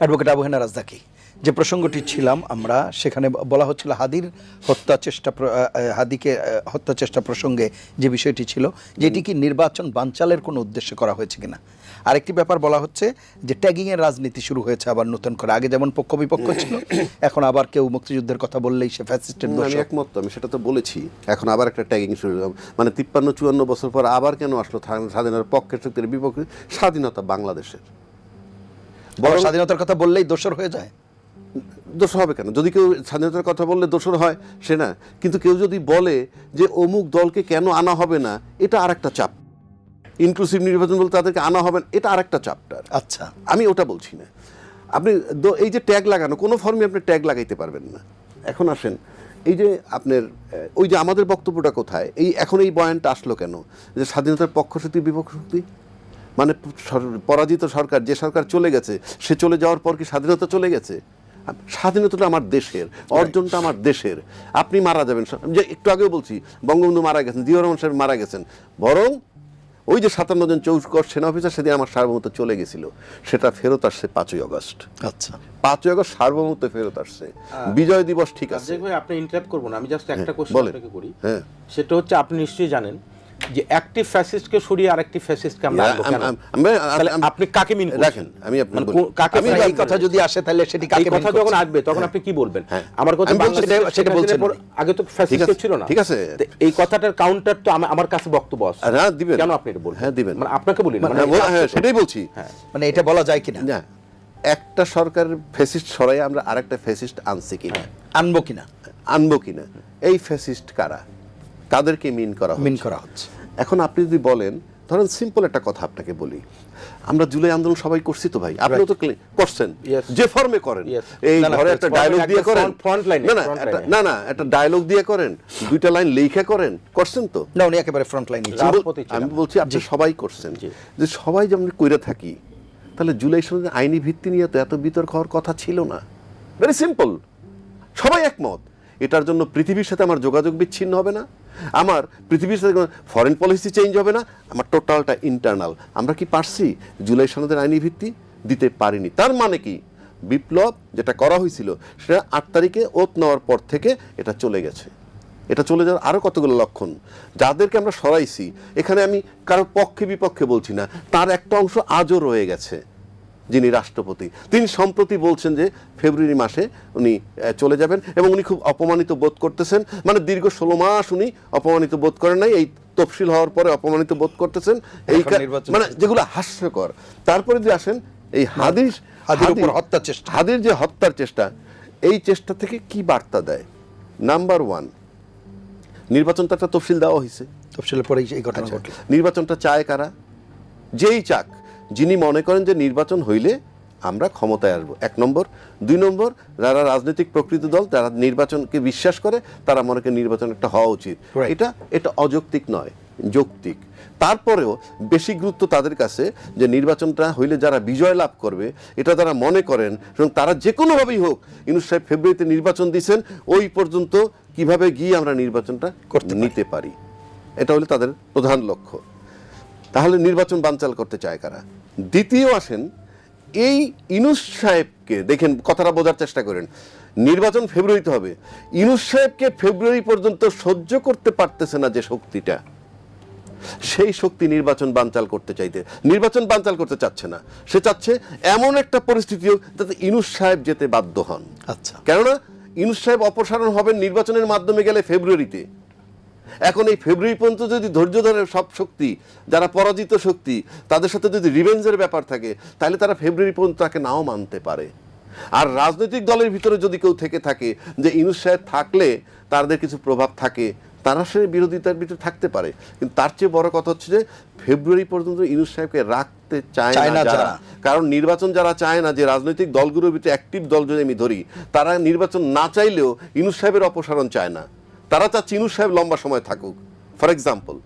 Advocate Abu Hena রাজদাকি যে প্রসঙ্গটি ছিলাম আমরা সেখানে বলা হচ্ছিল হাদির হত্যা চেষ্টা হাদিকে হত্যা চেষ্টা প্রসঙ্গে যে বিষয়টি ছিল যেটি কি নির্বাচন বানচালের কোনো উদ্দেশ্যে করা হয়েছে কিনা। আরেকটি ব্যাপার বলা হচ্ছে যে ট্যাগিংয়ের রাজনীতি শুরু হয়েছে আবার নতুন করে। আগে যেমন পক্ষ বিপক্ষ ছিল এখন আবার কেউ মুক্তিযুদ্ধের কথা বললেই সে ফ্যাসিস্টের দোষ। আমি একমত আমি সেটা তো বলেছি। এখন আবার একটা ট্যাগিং শুরু। মানে তিপ্পান্ন চুয়ান্ন বছর পর আবার কেন আসলো স্বাধীনতার পক্ষের শক্তির বিপক্ষে স্বাধীনতা বাংলাদেশের? বড় স্বাধীনতার কথা বললেই দোষর হয়ে যায়। দোষ হবে কেন? যদি কেউ স্বাধীনতার কথা বললে দোষর হয় সে না। কিন্তু কেউ যদি বলে যে অমুক দলকে কেন আনা হবে না এটা আর একটা চাপ। ইনক্লুসিভ নির্বাচন বলতে তাদেরকে আনা হবে না এটা আরেকটা চাপটার আচ্ছা। আমি ওটা বলছি না। আপনি এই যে ট্যাগ লাগানো কোনো ফর্মে আপনি ট্যাগ লাগাইতে পারবেন না। এখন আসেন এই যে আপনার ওই যে আমাদের বক্তব্যটা কোথায়? এই এখন এই বয়ানটা আসলো কেন? যে স্বাধীনতার পক্ষ শক্তি বিপক্ষ শক্তি মানে পরাজিত সরকার যে সরকার চলে গেছে সে চলে যাওয়ার পর কি স্বাধীনতা চলে গেছে? স্বাধীনতাটা আমার দেশের অর্জনটা আমার দেশের। আপনি মারা যাবেন যে একটু আগেও বলছি বঙ্গবন্ধু মারা গেছেন জিয়া রহমান সাহেব মারা গেছেন। বরং ওই যে সাতান্ন জন চৌকর সেনা অফিসার সেদিন আমার সার্বভৌমত্ব চলে গেছিল সেটা ফেরত আসছে পাঁচই আগস্ট। আচ্ছা। পাঁচই আগস্ট সার্বভৌমত্ব ফেরত আসছে। বিজয় দিবস ঠিক আছে। আপনি ইন্টারাপ্ট করব না আমি জাস্ট একটা কোশ্চেন আপনাকে করি। হ্যাঁ। সেটা হচ্ছে আপনি নিশ্চয়ই জানেন যে একটি ফ্যাসিস্টকে সরিয়ে আরেকটি ফ্যাসিস্টকে আমরা আপনি কাকে মিন রাখেন, আমি আপনাকে মানে কাকে এই কথা যদি আসে তাহলে সেটি কাকে কথা যখন আসবে তখন আপনি কি বলবেন? হ্যাঁ। আমার কথা বাংলাদেশে সেটা- বলছেন। আগে তো ফ্যাসিস্ট ছিল না। ঠিক আছে। এই কথাটার কাউন্টার তো আমার কাছে বক্তব্য আছে। হ্যাঁ, দিবেন। কেন আপনি এটা বলবেন? হ্যাঁ, দিবেন। মানে আপনাকে বলি না, মানে হ্যাঁ, হ্যাঁ সেটাই বলছি। হ্যাঁ। মানে এটা বলা যায় কিনা? না একটা সরকারের ফেসিস্ট সরাই আমরা আরেকটা ফেসিস্ট আনছি কিনা? আনব কিনা? আনব কিনা? এই ফেসিস্ট কারা? কাদেরকে মিন করা মিন করা হচ্ছে। এখন আপনি যদি বলেন ধরেন সিম্পল একটা কথা আপনাকে বলি। আমরা জুলাই আন্দোলন সবাই করছি তো ভাই। আপনিও তো করছেন। যে ফর্মে করেন। এই ঘরে একটা ডায়লগ দিয়ে করেন। line এ, না না একটা- না একটা ডায়লগ দিয়ে করেন। দুইটা লাইন লেখা করেন। করছেন তো? না উনি একেবারে ফ্রন্ট লাইন আমি বলছি আপনি সবাই করছেন। যে সবাই যেমন কইরা থাকি তাহলে জুলাই সনদের আইনি ভিত্তি নিয়ে তো এত বিতর্ক হওয়ার কথা ছিল না। ভেরি সিম্পল সবাই একমত। এটার জন্য পৃথিবীর সাথে আমার যোগাযোগ বিচ্ছিন্ন হবে না। আমার পৃথিবীর সাথে ফরেন পলিসি চেঞ্জ হবে না, আমার টোটালটা ইন্টারনাল আমরা কি পারছি? জুলাই সনদের আইনি ভিত্তি দিতে পারিনি। তার মানে কি? বিপ্লব যেটা করা হয়েছিল, সেটা আট তারিখে ওত নেওয়ার পর থেকে এটা চলে গেছে। এটা চলে যাওয়ার আরও কতগুলো লক্ষণ? যাদেরকে আমরা সরাইছি, এখানে আমি কারোর পক্ষে বিপক্ষে বলছি না, তার একটা অংশ আজও রয়ে গেছে। যিনি রাষ্ট্রপতি। তিনি সম্প্রতি বলছেন যে ফেব্রুয়ারি মাসে উনি চলে যাবেন এবং উনি খুব অপমানিত বোধ করতেছেন। মানে দীর্ঘ ষোলো মাস উনি অপমানিত বোধ করেন নাই। এই তফসিল হওয়ার পরে অপমানিত বোধ করতেছেন। এই মানে যেগুলো হাস্যকর। তারপরে যদি আসেন এই হাদির হত্যার চেষ্টা। হাদির যে হত্যার চেষ্টা এই চেষ্টা থেকে কি বার্তা দেয়? নাম্বার ওয়ান নির্বাচনটা একটা তফসিল দেওয়া হয়েছে তফসিলের পরে এই ঘটনা আচ্ছা, নির্বাচনটা চায় কারা? যেই চাক। যিনি মনে করেন যে নির্বাচন হইলে আমরা ক্ষমতায় আসব। এক নম্বর। দুই নম্বর যারা রাজনৈতিক প্রকৃত দল যারা নির্বাচনকে বিশ্বাস করে তারা মনে করে নির্বাচন একটা হওয়া উচিত। এটা এটা অযৌক্তিক নয় যৌক্তিক। তারপরেও বেশি গুরুত্ব তাদের কাছে যে নির্বাচনটা হইলে যারা বিজয় লাভ করবে এটা তারা মনে করেন এবং তারা যে কোনোভাবেই হোক ইনুস সাহেব ফেব্রুয়ারিতে নির্বাচন দিয়েছেন ওই পর্যন্ত কীভাবে গিয়ে আমরা নির্বাচনটা করতে নিতে পারি? এটা হলো তাদের প্রধান লক্ষ্য। তাহলে নির্বাচন বানচাল করতে চায় কারা? দ্বিতীয় আসেন এই ইনুস সাহেবকে দেখেন কথাটা বোঝার চেষ্টা করেন। নির্বাচন ফেব্রুয়ারিতে হবে। ইনুস সাহেবকে ফেব্রুয়ারি পর্যন্ত সহ্য করতে পারতেছে না যে শক্তিটা। সেই শক্তি নির্বাচন বানচাল করতে চাইতে। নির্বাচন বানচাল করতে চাচ্ছে না। সে চাচ্ছে এমন একটা পরিস্থিতি হোক যাতে ইনুস সাহেব যেতে বাধ্য হন। আচ্ছা। কেননা ইনুস সাহেব অপসারণ হবেন নির্বাচনের মাধ্যমে গেলে ফেব্রুয়ারিতে। এখন এই ফেব্রুয়ারি পর্যন্ত যদি ধৈর্য ধরে সব শক্তি যারা পরাজিত শক্তি তাদের সাথে যদি রিভেঞ্জের ব্যাপার থাকে তাহলে তারা ফেব্রুয়ারি পর্যন্ত তাকে নাও মানতে পারে। আর রাজনৈতিক দলের ভিতরে যদি কেউ থেকে থাকে যে ইনুস সাহেব থাকলে তাদের কিছু প্রভাব থাকে তারা সে বিরোধিতার ভিতরে থাকতে পারে। কিন্তু তার চেয়ে বড় কথা হচ্ছে যে ফেব্রুয়ারি পর্যন্ত ইনুস সাহেবকে রাখতে চায় না যারা। কারণ নির্বাচন যারা চায় না যে রাজনৈতিক দলগুলোর ভিতরে অ্যাক্টিভ দল যদি আমি ধরি তারা নির্বাচন না চাইলেও ইনুস সাহেবের অপসারণ চায় না। তারা চাচ্ছে ইনুস সাহেব লম্বা সময় থাকুক। ফর এক্সাম্পল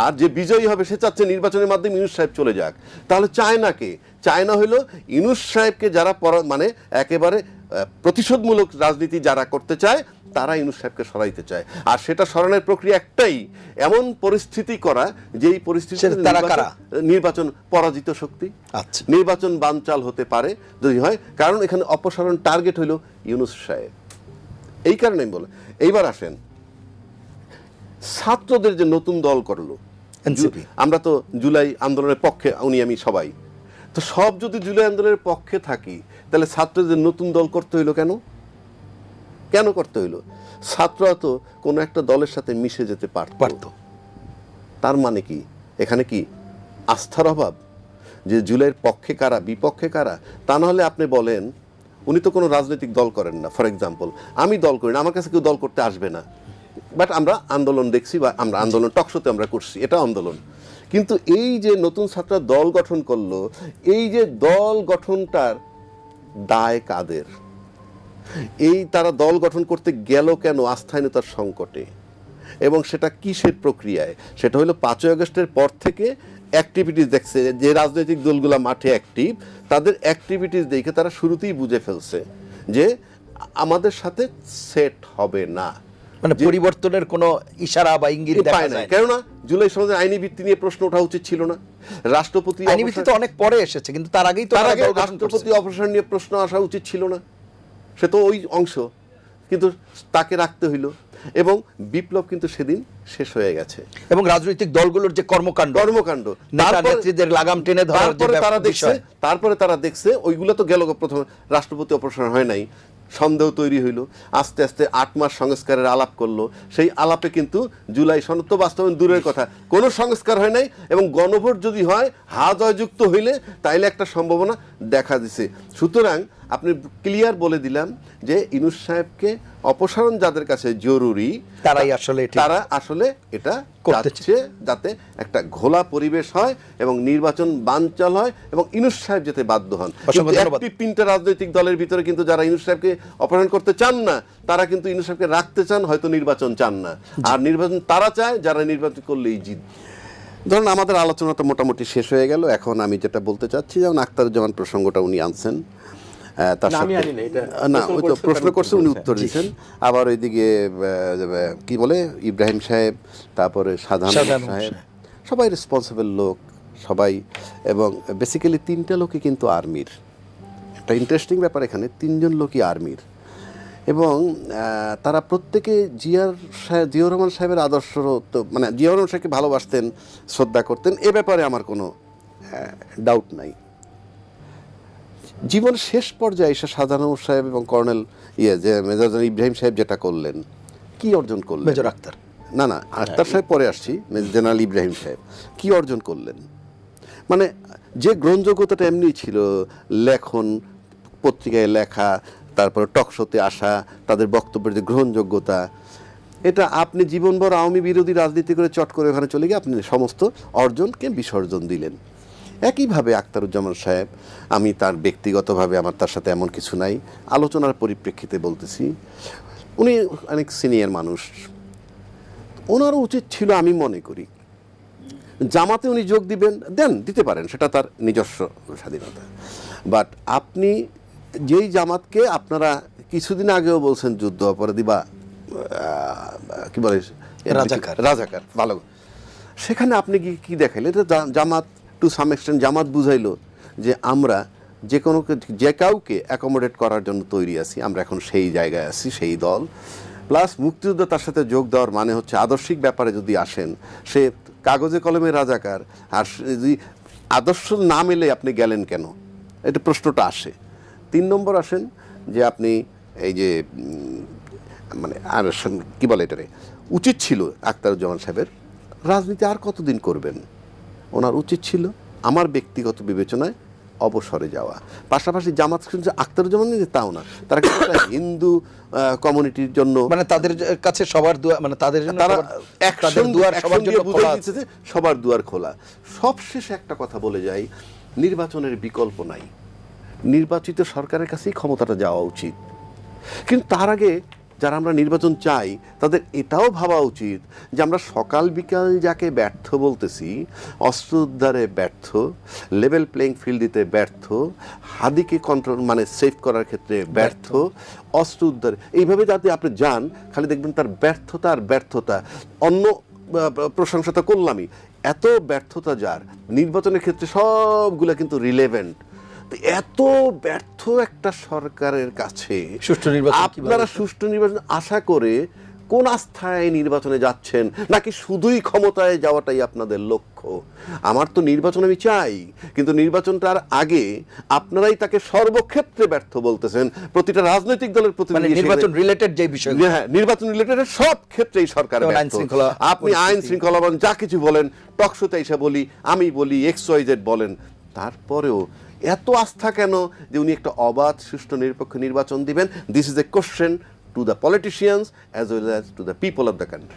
আর যে বিজয়ী হবে সে চাচ্ছে নির্বাচনের মাধ্যমে ইনুস সাহেব চলে যাক। তাহলে চায় না কে? চায় না হলো ইনুস সাহেবকে যারা মানে একেবারে প্রতিশোধমূলক রাজনীতি যারা করতে চায় তারা ইউনুস সাহেবকে সরাইতে চায়। আর সেটা সরানোর প্রক্রিয়া একটাই এমন পরিস্থিতি করা যেই পরিস্থিতি তারা নির্বাচন পরাজিত শক্তি। আচ্ছা। নির্বাচন বানচাল হতে পারে যদি হয় কারণ এখানে অপসারণ টার্গেট হইল ইউনুস সাহেব। এই কারণে আমি বলে এইবার আসেন ছাত্রদের যে নতুন দল করল। আমরা তো জুলাই আন্দোলনের পক্ষে উনি আমি সবাই। তো সব যদি জুলাই আন্দোলনের পক্ষে থাকি তাহলে ছাত্রদের নতুন দল করতে হইল কেন? কেন করতে হইল? ছাত্ররা তো কোনো একটা দলের সাথে মিশে যেতে পারত। পারতো। তার মানে কি? এখানে কি আস্থার অভাব? যে জুলাইয়ের পক্ষে কারা বিপক্ষে কারা? তা নাহলে আপনি বলেন উনি তো কোনো রাজনৈতিক দল করেন না। ফর এক্সাম্পল আমি দল করি না আমার কাছে কেউ দল করতে আসবে না। বাট আমরা আন্দোলন দেখছি বা আমরা আন্দোলন টকশোতে আমরা করছি এটা আন্দোলন। কিন্তু এই যে নতুন ছাত্ররা দল গঠন করল, এই যে দল গঠনটার দায় কাদের? এই তারা দল গঠন করতে গেল কেন আস্থাহীনতার সংকটে? এবং সেটা কিসের প্রক্রিয়ায়? সেটা হলো পাঁচই আগস্টের পর থেকে অ্যাক্টিভিটিস দেখছে, যে রাজনৈতিক দলগুলো মাঠে অ্যাক্টিভ তাদের অ্যাক্টিভিটিস দেখে তারা শুরুতেই বুঝে ফেলছে যে আমাদের সাথে সেট হবে না। মানে পরিবর্তনের কোনো ইশারা বা ইঙ্গিত দেখা যায় না। কেননা জুলাই সমাজের আইনি ভিত্তি নিয়ে প্রশ্ন ওঠা উচিত ছিল না। রাষ্ট্রপতি আইনি ভিত্তি তো অনেক পরে এসেছে কিন্তু তার আগেই তো তার আগে রাষ্ট্রপতি। অপসারণ নিয়ে প্রশ্ন আসা উচিত ছিল না। সে তো ওই অংশ। কিন্তু তাকে রাখতে হইল। এবং বিপ্লব কিন্তু সেদিন শেষ হয়ে গেছে। এবং রাজনৈতিক দলগুলোর যে কর্মকাণ্ড কর্মকাণ্ড। নেতা নেত্রীদের লাগাম টেনে ধরার তারা দেখছে। তারপরে তারা দেখছে ওইগুলো তো গেল প্রথমে রাষ্ট্রপতি অপসারণ হয় নাই। সন্দেহ তৈরি হইল, আস্তে আস্তে আট মাস সংস্কারের আলাপ করল। সেই আলাপে কিন্তু জুলাই সনত্ব বাস্তবায়ন দূরের কথা। কোনো সংস্কার হয় নাই এবং গণভোট যদি হয় হা জয়যুক্ত হইলে তাইলে একটা সম্ভাবনা দেখা দিছে। সুতরাং আপনি ক্লিয়ার বলে দিলাম যে ইনুস সাহেবকে অপসারণ যাদের কাছে জরুরি তারাই আসলে তারা আসলে এটা করতে চাচ্ছে যাতে একটা ঘোলা পরিবেশ হয় এবং নির্বাচন বানচাল হয় এবং ইনুস সাহেব যেতে বাধ্য হন। একটি তিনটা রাজনৈতিক দলের ভিতরে কিন্তু যারা ইনুস সাহেবকে অপসারণ করতে চান না তারা কিন্তু ইনুস সাহেবকে রাখতে চান হয়তো নির্বাচন চান না। আর নির্বাচন তারা চায় যারা নির্বাচন করলেই জিত। ধরুন আমাদের আলোচনা তো মোটামুটি শেষ হয়ে গেল। এখন আমি যেটা বলতে চাচ্ছি যেমন আখতারুজ্জামান প্রসঙ্গটা উনি আনছেন। তার না, আমি সাথে- না ওই তো প্রশ্ন তার করছে উনি উত্তর দিয়েছেন। আবার ওইদিকে কি বলে ইব্রাহিম সাহেব তারপরে সাধারণ সাহেব। সবাই রেসপন্সিবল লোক সবাই। এবং বেসিক্যালি তিনটা লোকই কিন্তু আর্মির একটা ইন্টারেস্টিং ব্যাপার এখানে তিনজন লোকই আর্মির এবং তারা প্রত্যেকে জিয়ার সাহেব জিয়াউর রহমান সাহেবের আদর্শ তো মানে জিয়াউর রহমান সাহেবকে ভালোবাসতেন শ্রদ্ধা করতেন এ ব্যাপারে আমার কোনো ডাউট নাই। জীবন শেষ পর্যায়ে এসে সাধারণ সাহেব এবং কর্নেল ইয়ে যে মেজর ইব্রাহিম সাহেব যেটা করলেন কি অর্জন করলেন? মেজর আক্তার না না আখতার সাহেব পরে আসছি জেনারেল ইব্রাহিম সাহেব। কি অর্জন করলেন? মানে যে গ্রহণযোগ্যতাটা এমনি ছিল লেখন পত্রিকায় লেখা তারপরে টকশোতে আসা তাদের বক্তব্যের যে গ্রহণযোগ্যতা এটা আপনি জীবনভর আওয়ামী বিরোধী রাজনীতি করে চট করে ওখানে চলে গিয়ে আপনি সমস্ত অর্জনকে বিসর্জন দিলেন। একইভাবে আখতারুজ্জামান সাহেব আমি তার ব্যক্তিগতভাবে আমার তার সাথে এমন কিছু নাই আলোচনার পরিপ্রেক্ষিতে বলতেছি উনি অনেক সিনিয়র মানুষ। ওনারও উচিত ছিল আমি মনে করি জামাতে উনি যোগ দিবেন দেন দিতে পারেন সেটা তার নিজস্ব স্বাধীনতা। বাট আপনি যেই জামাতকে আপনারা কিছুদিন আগেও বলছেন যুদ্ধ অপরাধী বা কি বলে রাজাকার। রাজাকার ভালো। সেখানে আপনি কি কি দেখাইলেন? এটা জামাত টু সাম এক্সটেন্ট জামাত বুঝাইলো যে আমরা যে কোনো যে কাউকে অ্যাকোমোডেট করার জন্য তৈরি আছি, আমরা এখন সেই জায়গায় আছি, সেই দল। প্লাস মুক্তিযুদ্ধ তার সাথে যোগ দেওয়ার মানে হচ্ছে আদর্শিক ব্যাপারে যদি আসেন, সে কাগজে কলমে রাজাকার, আর যদি আদর্শ না মেলে আপনি গেলেন কেন? এটা প্রশ্নটা আসে। তিন নম্বর আসেন যে আপনি এই যে মানে আর কি বলে এটারে? উচিত ছিল আখতারুজ্জামান সাহেবের, রাজনীতি আর কতদিন করবেন? ওনার উচিত ছিল আমার ব্যক্তিগত বিবেচনায় অবসরে যাওয়া। পাশাপাশি জামাত কিন্তু আখতারুজ্জামান তাও না। তারা কিন্তু হিন্দু কমিউনিটির জন্য মানে তাদের কাছে সবার দুয়া মানে তাদের জন্য তারা সবার- তাদের দুয়ার সবার জন্য খোলা আছে। সবার দুয়ার খোলা। সবশেষে একটা কথা বলে যাই নির্বাচনের বিকল্প নাই। নির্বাচিত সরকারের কাছেই ক্ষমতাটা যাওয়া উচিত। কিন্তু তার আগে যারা আমরা নির্বাচন চাই তাদের এটাও ভাবা উচিত যে আমরা সকাল বিকাল যাকে ব্যর্থ বলতেছি অস্ত্র উদ্ধারে ব্যর্থ লেভেল প্লেইং ফিল্ড দিতে ব্যর্থ হাদিকে কন্ট্রোল মানে সেভ করার ক্ষেত্রে ব্যর্থ অস্ত্র উদ্ধারে এইভাবে যাতে আপনি যান খালি দেখবেন তার ব্যর্থতা আর ব্যর্থতা। অন্য প্রশংসা তো করলামই। এত ব্যর্থতা যার নির্বাচনের ক্ষেত্রে সবগুলা কিন্তু রিলেভেন্ট এত ব্যর্থ একটা সরকারের কাছে সুষ্ঠু নির্বাচন আপনারা সুষ্ঠু নির্বাচন আশা করে কোন আস্থায় নির্বাচনে যাচ্ছেন নাকি শুধুই ক্ষমতায় যাওয়াটাই আপনাদের লক্ষ্য? আমার তো নির্বাচন আমি চাই কিন্তু নির্বাচনটার আগে আপনারাই তাকে সর্বক্ষেত্রে ব্যর্থ বলতেছেন। প্রতিটা রাজনৈতিক দলের মানে প্রতিনিধি নির্বাচন রিলেটেড যে বিষয় হ্যাঁ নির্বাচন রিলেটেড সব ক্ষেত্রেই সরকার আপনি আইন শৃঙ্খলা বলেন যা কিছু বলেন টকশোতে এসে বলি আমি বলি এক্স ওয়াই জেড বলেন। তারপরেও এত আস্থা কেন যে উনি একটা অবাধ, সুষ্ঠু, নিরপেক্ষ নির্বাচন দিবেন? This is a question to the politicians as well as to the people of the country